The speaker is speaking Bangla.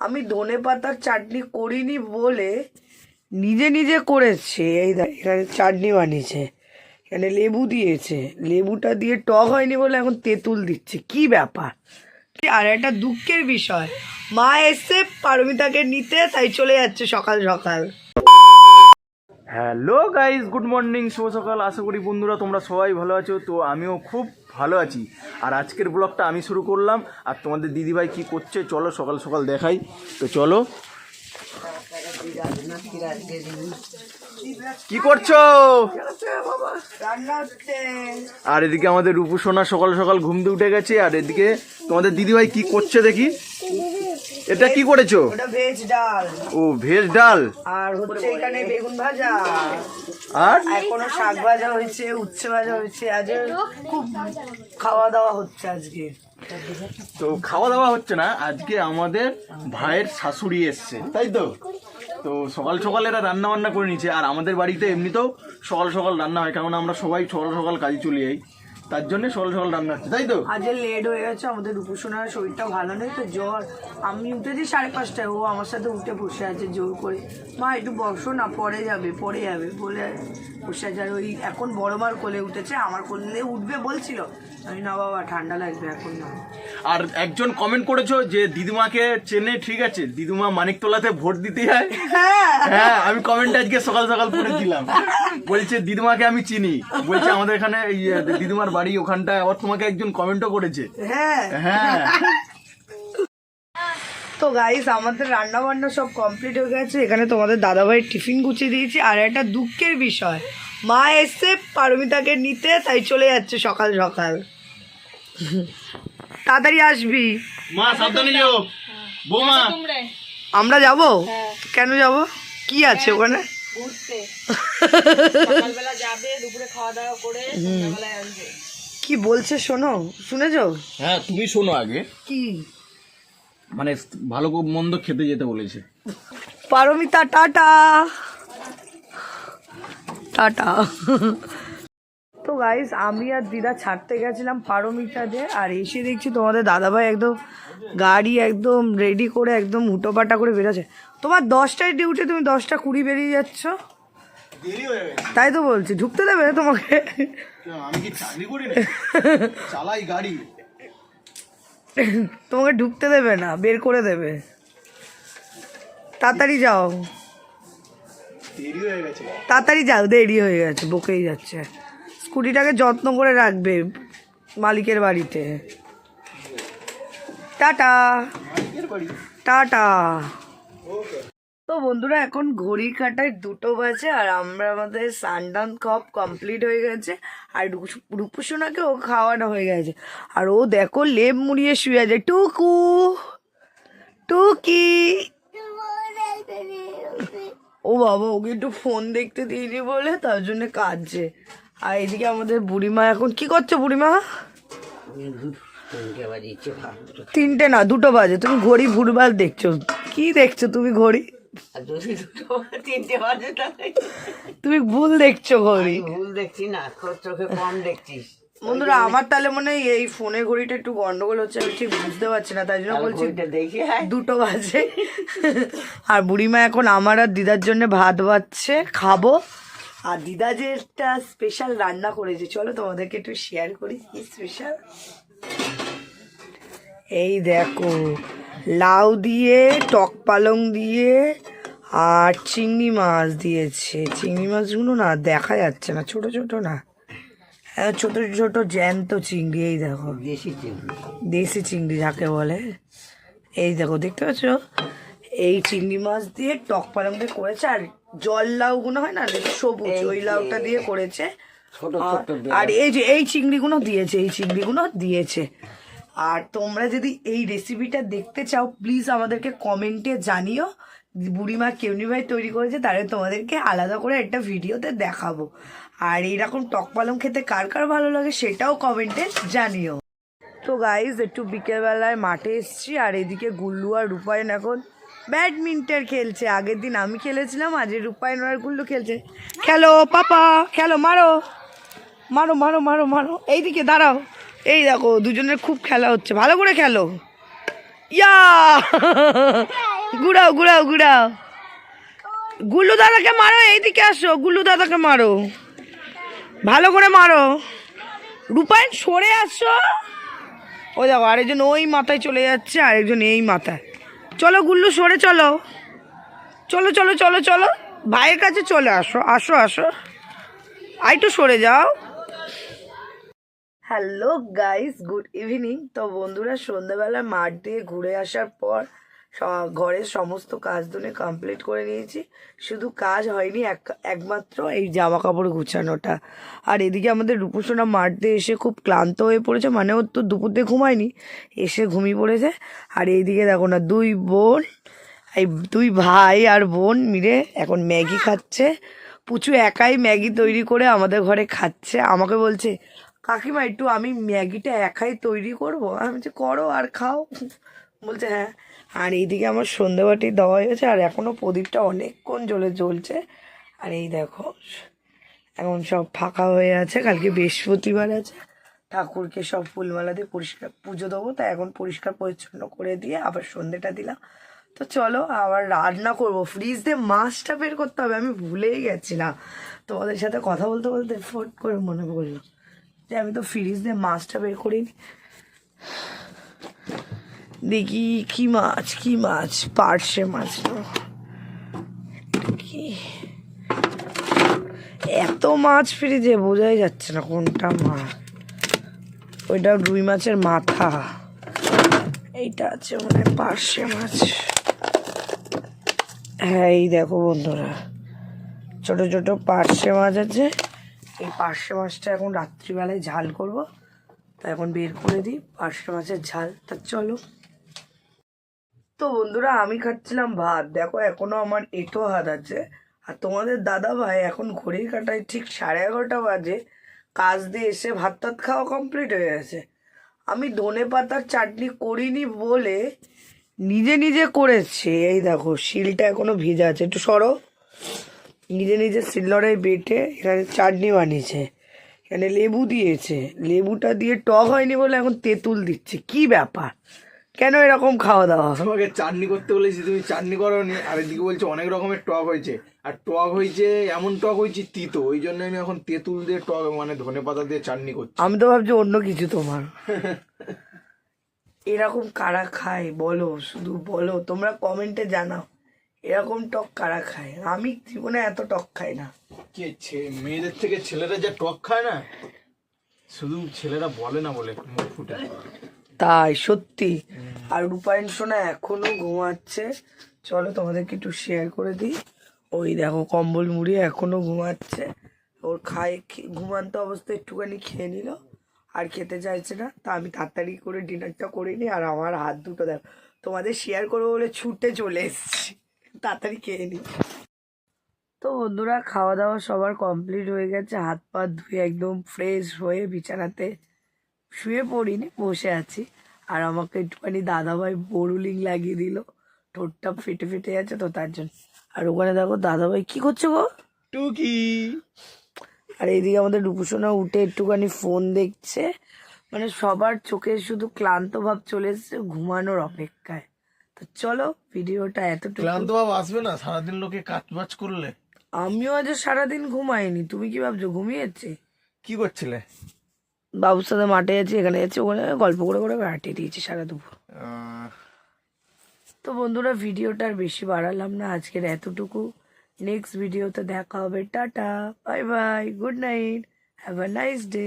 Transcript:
আমি ধনে পাতার চাটনি করিনি বলে নিজে নিজে করেছে। এই এখানে চাটনি বানিয়েছে, এখানে লেবু দিয়েছে। লেবুটা দিয়ে টক হয়নি বলে এখন তেঁতুল দিচ্ছে। কি ব্যাপার? আর একটা দুঃখের বিষয়, মা এসে পারমিতাকে নিতে, তাই চলে যাচ্ছে সকাল সকাল। হ্যালো গাইজ গুড মর্নিং, শুভ সকাল। আশা করি বন্ধুরা তোমরা সবাই ভালো আছো। তো আমিও খুব ভালো আছি। আর আজকের ব্লগটা আমি শুরু করলাম। আর তোমাদের দিদিভাই কি করছে, চলো সকাল সকাল দেখাই। তো চলো। কি করছ? আর এদিকে আমাদের রূপু সোনা সকাল সকাল ঘুম দিয়ে উঠে গেছে। আর এদিকে তোমাদের দিদিভাই কি করছে দেখি। এটা কি করেছ? ওটা ভেজ ডাল। ও ভেজ ডাল? আর হচ্ছে এখানে বেগুন ভাজা। আর? এখনও শাক ভাজা হয়েছে উচ্ছে ভাজা হয়েছে। আজ খুব খাওয়া দাওয়া হচ্ছে আজকে। তো খাওয়া দাওয়া হচ্ছে না আজকে আমাদের ভাইয়ের শাশুড়ি এসছে তাই তো? তো সকাল সকাল এরা রান্না বান্না করে নিচ্ছে আর আমাদের বাড়িতে এমনিতেও সকাল সকাল রান্না হয় কারণ আমরা সবাই সকাল সকাল কাজে চলে যাই। তার জন্য সকাল সকাল রান্না হচ্ছে তাই তো? আজ লেট হয়ে গেছে আমাদের রূপসোনার শরীরটা ভালো নেই তো জ্বর। আমি উঠেছি সাড়ে পাঁচটায় ও আমার সাথে উঠে বসে আছে জোর করে। মা একটু বসো না পরে যাবে পরে যাবে বলে বসে আছে। আর ওই এখন বড় মার কোলে উঠেছে আমার কোলে উঠবে বলছিল। আমি না বাবা ঠান্ডা লাগবে এখন না। আর একজন কমেন্ট করেছ যে দিদিমাকে চেনে ঠিক আছে দিদিমা মানিকতলাতে ভোট দিতে যায়? হ্যাঁ। আমি কমেন্ট আজকে সকাল সকাল করে দিলাম। বলছে দিদিমাকে আমি চিনি। বলছে আমাদের এখানে আহ, দিদিমার বাড়ি ওখানটায় আবার তোমাকে একজন কমেন্টও করেছে। হ্যাঁ। হ্যাঁ। তো গাইস আমাদের রান্না বান্না সব কমপ্লিট হয়ে গেছে। এখানে তোমাদের দাদাভাইয়ের টিফিন গুছিয়ে দিয়েছি। আর একটা দুঃখের বিষয় মা এসছে পারমিতাকে নিতে তাই চলে যাচ্ছে সকাল সকাল। তাড়াতাড়ি আসবি। মা সাবধানে যাও। বৌমা। আমরা যাব? কেন যাব? কি আছে ওখানে? কি বলছে শোনো? শুনেছো? হ্যাঁ তুমি শোনো আগে। কি? মানে ভালো খুব মন্দ খেতে যেতে বলেছে। পারমিতা টাটা। টাটা। তো গাইস আমি আর দিদা ছাড়তে গেছিলাম পারমিতাদের আর এসে দেখছি তোমাদের দাদাভাই একদম গাড়ি একদম রেডি করে একদম হুটোপাটা করে বেরোচ্ছে। তোমার দশটায় ডিউটি তুমি দশটা কুড়ি বেরিয়ে যাচ্ছ? তাই তো বলছি ঢুকতে দেবে তোমাকে? আমি কি চাকরি করি না? চালাই গাড়ি। তোমাকে ঢুকতে দেবে না বের করে দেবে। তাড়াতাড়ি যাও। দেরি হয়ে গেছে। তাড়াতাড়ি যাও দেরি হয়ে গেছে বকেই যাচ্ছে। স্কুটিটাকে যত্ন করে রাখবে মালিকের বাড়িতে। টাটা। টাটা। তো বন্ধুরা, এখন ঘড়ি কাটায় দুটো বাজে আর আমরা আমাদের সানডান কপ কমপ্লিট হয়ে গেছে আর রূপ- ও খাওয়ানো হয়ে গেছে। আর ও দেখো লেপ মুড়িয়ে শুয়ে আছে। টুকু, টুকি। ও বাবা, ওকে একটু ফোন দেখতে দিইনি বলে তার জন্য কাঁদছে। আর এদিকে আমাদের বুড়িমা এখন কি করছ বুড়িমা? তিনটে না, দুটো বাজে। তুমি ঘড়ি ভুলভাল দেখছ। কি দেখছ তুমি ঘড়ি? তুমি ভুল দেখছ ঘড়ি ভুল দেখছি না চোখে কম দেখছিস। বন্ধুরা আমার তাহলে মনে হয় এই ফোনের ঘড়িটা একটু গন্ডগোল হচ্ছে আমি ঠিক বুঝতে পারছি না তাই জন্য বলছি দেখি হ্যাঁ দুটো বাজে। আর বুড়িমা এখন আমার আর দিদার জন্য ভাত বাচ্ছে খাব। আর দিদা যে একটা স্পেশাল রান্না করেছে চলো তোমাদেরকে একটু শেয়ার করি কি স্পেশাল এই দেখো লাউ দিয়ে টক পালং দিয়ে আর চিংড়ি মাছ দিয়েছে। চিংড়ি মাছগুলো না দেখা যাচ্ছে না ছোট ছোট না। হ্যাঁ ছোট ছোট জ্যান্ত চিংড়ি এই দেখো। দেশি চিংড়ি। দেশি চিংড়ি যাকে বলে। এই দেখো দেখতে পাচ্ছ? এই চিংড়ি মাছ দিয়ে টক পালং দিয়ে করেছে আর জল লাউগুলো হয় না সবুজ ওই লাউটা দিয়ে করেছে। আর- আর এই যে এই চিংড়িগুলো দিয়েছে এই চিংড়িগুলো দিয়েছে। আর তোমরা যদি এই রেসিপিটা দেখতে চাও প্লিজ আমাদেরকে কমেন্টে জানিও। বুড়িমা কেউনি ভাই তৈরি করেছে, তাহলে তোমাদেরকে আলাদা করে একটা ভিডিওতে দেখাবো। আর এইরকম টক পালং খেতে কার কার ভালো লাগে সেটাও কমেন্টে জানিও। তো গাইজ একটু বিকেলবেলায় মাঠে এসছি, আর এদিকে গুল্লু আর রূপায়ণ এখন ব্যাডমিন্টন খেলছে। আগের দিন আমি খেলেছিলাম, আজ রূপায়ণ আর গুল্লু খেলছে। খেলো, পাপা, খেলো, মারো। মারো মারো মারো মারো। এইদিকে দাঁড়াও। এই দেখো, দুজনের খুব খেলা হচ্ছে। ভালো করে খেলো। ইয়া! গুড়াও গুড়াও ঘুরাও। গুল্লু দাদাকে মারো, এইদিকে আসো। গুল্লু দাদাকে মারো। ভালো করে মারো। রূপায়ণ সরে আসো। ও দেখো, আরেকজন ওই মাথায় চলে যাচ্ছে, আরেকজন এই মাথায়। চলো গুল্লু, সরে চলো। চলো চলো চলো চলো। ভাইয়ের কাছে চলে আসো আসো আসো। একটু সরে যাও। Hello guys, good evening. তো বন্ধুরা, সন্ধ্যাবেলা মাঠ দিয়ে ঘুরে আসার পর ঘরের সমস্ত কাজ দুনে কমপ্লিট করে নিয়েছি। শুধু কাজ হয়নি, এক, একমাত্র এই জামা কাপড় গুছানোটা। আর এদিকে আমাদের রূপসোনা মাঠ দিয়ে এসে খুব ক্লান্ত হয়ে পড়েছে মানে ওর তো দুপুর দিয়ে ঘুমায়নি, এসে ঘুমিয়ে পড়েছে। আর এইদিকে দেখো না, দুই বোন, এই দুই ভাই আর বোন মিলে এখন ম্যাগি খাচ্ছে। পুচু একাই ম্যাগি তৈরি করে আমাদের ঘরে খাচ্ছে। আমাকে বলছে কাকিমা, একটু আমি ম্যাগিটা একাই তৈরি করব? আমি বলছি, করো আর খাও। বলছে হ্যাঁ। আর এইদিকে আমার সন্ধ্যেবাটি দেওয়া হয়েছে, আর এখনও প্রদীপটা অনেকক্ষণ জ্বলে জ্বলছে। আর এই দেখো, এখন সব ফাঁকা হয়ে আছে, কালকে বৃহস্পতিবার আছে। ঠাকুরকে সব ফুলমালা দিয়ে পরিষ্কার পুজো দেবো, তাই এখন পরিষ্কার পরিচ্ছন্ন করে দিয়ে আবার সন্ধেটা দিলাম। তো চলো, আবার রান্না করব। ফ্রিজ দিয়ে মাছটা বের করতে হবে, আমি ভুলেই গেছিলাম। তোমাদের সাথে কথা বলতে বলতে ফট করে মনে পড়ল। যে আমি তো ফ্রিজ দিয়ে মাছটা বের করিনি। দেখি কি মাছ কি মাছ? পার্শে মাছ এত মাছ ফ্রিজে বোঝাই যাচ্ছে না কোনটা মাছ। ওইটা রুই মাছের মাথা। এইটা আছে মনে পার্শে মাছ। হ্যাঁ এই দেখো বন্ধুরা। ছোট ছোট পার্শে মাছ আছে। পার্শে মাছটা এখন রাত্রিবেলায় ঝাল করব। তা এখন বের করে দিই পার্শে মাছের ঝাল। তা চলো। তো বন্ধুরা, আমি খাচ্ছিলাম ভাত। দেখো, এখনও আমার এটো হাত আছে। আর তোমাদের দাদা ভাই এখন ঘড়ির কাটায় ঠিক সাড়ে এগারোটা বাজে। কাজ দিয়ে এসে ভাত টাত খাওয়া কমপ্লিট হয়ে গেছে। আমি ধনে পাতার চাটনি করিনি বলে নিজে নিজে করেছে। এই দেখো, শিলটা এখনও ভিজা আছে। একটু সরো। নিজে নিজে শিলনোড়ায় বেটে এখানে চাটনি বানিয়েছে। এখানে লেবু দিয়েছে। লেবুটা দিয়ে টক হয়নি বলে এখন তেঁতুল দিচ্ছে। কি ব্যাপার? কেন এরকম খাওয়া দাওয়া? তোমাকে চাটনি করতে বলেছি তুমি চাটনি করোনি। আর এদিকে বলছো অনেক রকমের টক হয়েছে। আর টক হয়েছে এমন টক হয়েছে তিতো। ওই জন্য আমি এখন তেঁতুল দিয়ে টক মানে ধনে পাতা দিয়ে চাটনি করছি। আমি তো ভাবছি অন্য কিছু তোমার। এরকম কারা খায়? বলো শুধু বলো। তোমরা কমেন্টে জানাও। এরকম টক কারা খায়? আমি জীবনে এত টক খাই না। কে মেয়েদের থেকে ছেলেরা যা টক খায় না? শুধু ছেলেরা বলে না বলে মুখ ফুটে। তাই সত্যি। আর রূপায়ণ সোনা এখনও ঘুমাচ্ছে। চলো তোমাদেরকে একটু শেয়ার করে দিই। ওই দেখো কম্বল মুড়ি এখনও ঘুমাচ্ছে। ওর খায় ঘুমান্ত অবস্থায় একটুখানি খেয়ে নিল। আর খেতে চাইছে না। তা আমি তাড়াতাড়ি করে ডিনারটা করে নিই। আর আমার হাত দুটো দেখো। তোমাদের শেয়ার করব বলে ছুটে চলে এসেছি। তাড়াতাড়ি খেয়ে নিই তো বন্ধুরা খাওয়া দাওয়া সবার কমপ্লিট হয়ে গেছে। হাত পা ধুয়ে একদম ফ্রেশ হয়ে বিছানাতে শুয়ে পড়িনি বসে আছি। আর আমাকে একটুখানি দাদাভাই বোরুলিং লাগিয়ে দিল। ঠোঁটটা ফেটে ফেটে যাচ্ছে তো তার জন্য। আর ওখানে দেখো দাদাভাই কি করছে গো? টুকি। আর এইদিকে আমাদের রূপসোনা উঠে একটুখানি ফোন দেখছে। মানে সবার চোখে শুধু ক্লান্ত ভাব চলে এসছে ঘুমানোর অপেক্ষায়। তো চলো ভিডিওটা এতটুকু। ক্লান্ত ভাব আসবে না? সারাদিন লোকে কাজ বাজ করলে। আমিও আজ সারাদিন ঘুমাইনি। তুমি কি ভাবছ ঘুমিয়েছি? কি করছিলে? বাবুর সাথে মাঠে যাচ্ছি এখানে যাচ্ছি ওখানে গল্প করে করে কাটিয়ে দিয়েছি সারা দুপুর। তো বন্ধুরা ভিডিওটা আর বেশি বাড়ালাম না আজকের এতটুকু। নেক্সট ভিডিওতে দেখা হবে। Tata bye bye good night have a nice day